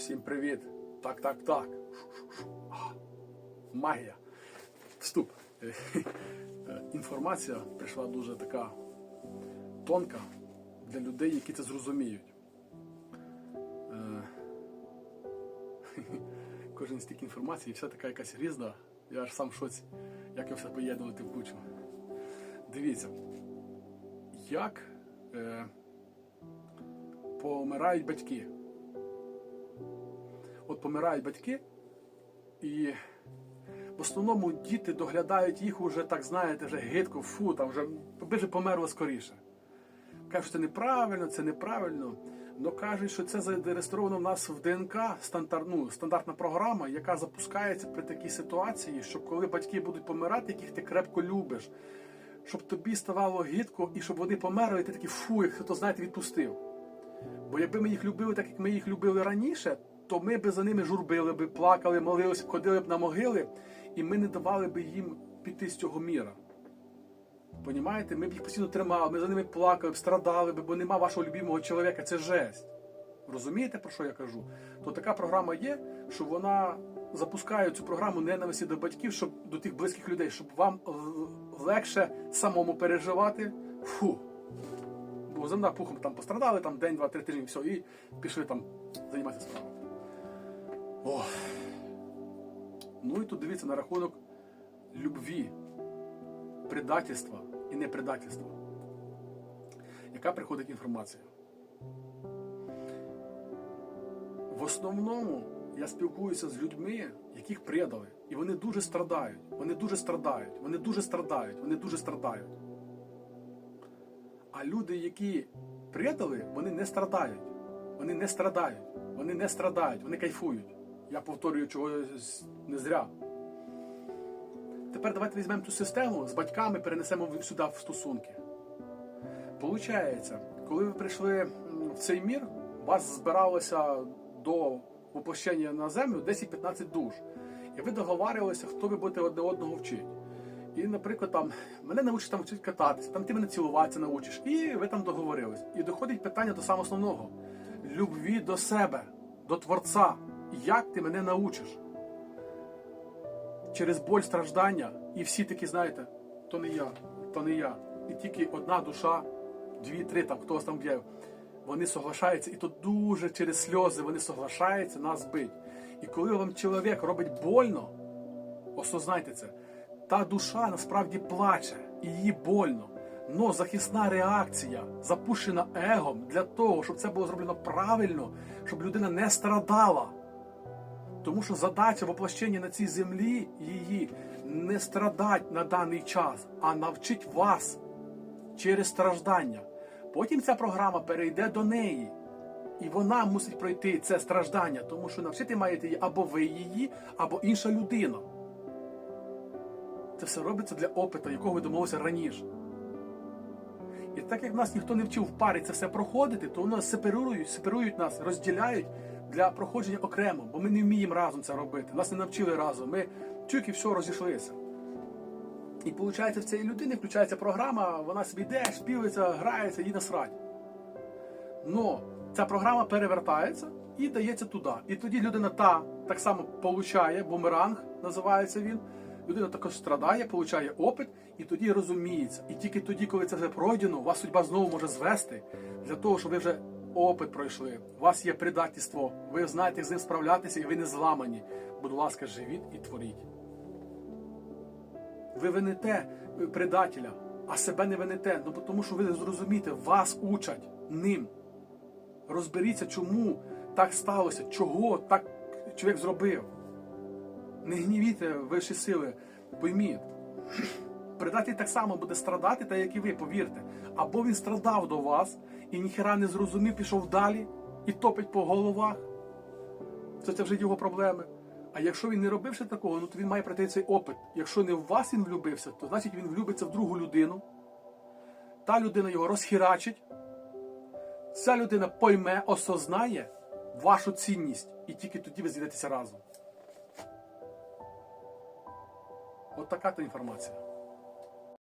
Всім привіт! Так, так, так. Магія. Вступ. Е, Інформація прийшла дуже така тонка для людей, які це зрозуміють. Е, Кожен стільки інформації, вся така якась різна. Я аж сам шоці, як його все поєднувати в кучу. Дивіться, як е, помирають батьки. От помирають батьки, і в основному діти доглядають їх уже, так знаєте, вже гидко, фу, там вже вже померло скоріше. Кажуть, що це неправильно, це неправильно. Но кажуть, що це зареєстровано в нас в ДНК стандарт, ну, стандартна програма, яка запускається при такій ситуації, що коли батьки будуть помирати, яких ти крепко любиш, щоб тобі ставало гидко і щоб вони померли, і ти такий фу, як хто знаєте, відпустив. Бо якби ми їх любили так, як ми їх любили раніше, то ми б за ними журбили б, плакали, молилися, ходили б на могили, і ми не давали б їм піти з цього міра. Понімаєте? Ми б їх постійно тримали, ми за ними плакали б, страдали б, бо нема вашого любимого чоловіка. Це жесть. Розумієте, про що я кажу? То така програма є, що вона запускає цю програму ненависті до батьків, щоб до тих близьких людей, щоб вам легше самому переживати. Фу. Бо земна пухом там пострадали, там день, два, три тижні, все, і пішли там займатися справами. О. Ну і тут дивіться на рахунок любві, предательства і непредательства. Яка приходить інформація? В основному я спілкуюся з людьми, яких предали. І вони дуже страдають. Вони дуже страдають, вони дуже страдають, вони дуже страдають. А люди, які предали, вони не страдають. Вони не страдають. Вони не страдають, вони кайфують. Я повторюю чогось не зря. Тепер давайте візьмемо цю систему з батьками, перенесемо сюди в стосунки. Получається, коли ви прийшли в цей мір, вас збиралося до воплощення на землю 10-15 душ. І ви договарювалися, хто ви будете одне одного вчити. І, наприклад, там мене научиш там вчити кататися, там ти мене цілуватися научиш. І ви там договорились. І доходить питання до самого основного: любві до себе, до Творця. Як ти мене научиш? Через боль страждання, і всі такі, знаєте, то не я, то не я. І тільки одна душа, дві-три, там хто вас там б'є, вони соглашаються, і то дуже через сльози вони соглашаються нас бить. І коли вам чоловік робить больно, осознайте це, та душа насправді плаче, і їй больно. Но захисна реакція, запущена егом для того, щоб це було зроблено правильно, щоб людина не страдала. Тому що задача воплощення на цій землі її не страдать на даний час, а навчить вас через страждання. Потім ця програма перейде до неї. І вона мусить пройти це страждання, тому що навчити маєте її або ви її, або інша людина. Це все робиться для опиту, якого ви домовилися раніше. І так як нас ніхто не вчив в парі це все проходити, то вони нас сепарують, сепарують нас, розділяють для проходження окремо, бо ми не вміємо разом це робити. Нас не навчили разом. Ми і все розійшлися. І виходить, в цієї людини включається програма, вона собі йде, шпілиться, грається, їй насрать. Но ця програма перевертається і дається туди. І тоді людина та так само получає, бумеранг називається він. Людина також страдає, получає опит, і тоді розуміється. І тільки тоді, коли це вже пройдено, вас судьба знову може звести для того, щоб ви вже опит пройшли. У вас є предательство, ви знаєте, з ним справлятися, і ви не зламані. Будь ласка, живіть і творіть. Ви винете е, предателя, а себе не винете. Ну тому, що ви зрозумієте, вас учать ним. Розберіться, чому так сталося, чого так чоловік зробив. Не гнівіте вищі сили, пойміть. Предатель так само буде страдати, так як і ви, повірте. Або він страдав до вас і ніхера не зрозумів, пішов далі і топить по головах. Це, це вже його проблеми. А якщо він не робив ще такого, ну то він має пройти цей опит. Якщо не в вас він влюбився, то значить він влюбиться в другу людину. Та людина його розхірачить. Ця людина пойме, осознає вашу цінність, і тільки тоді ви зійдетеся разом. От така то інформація.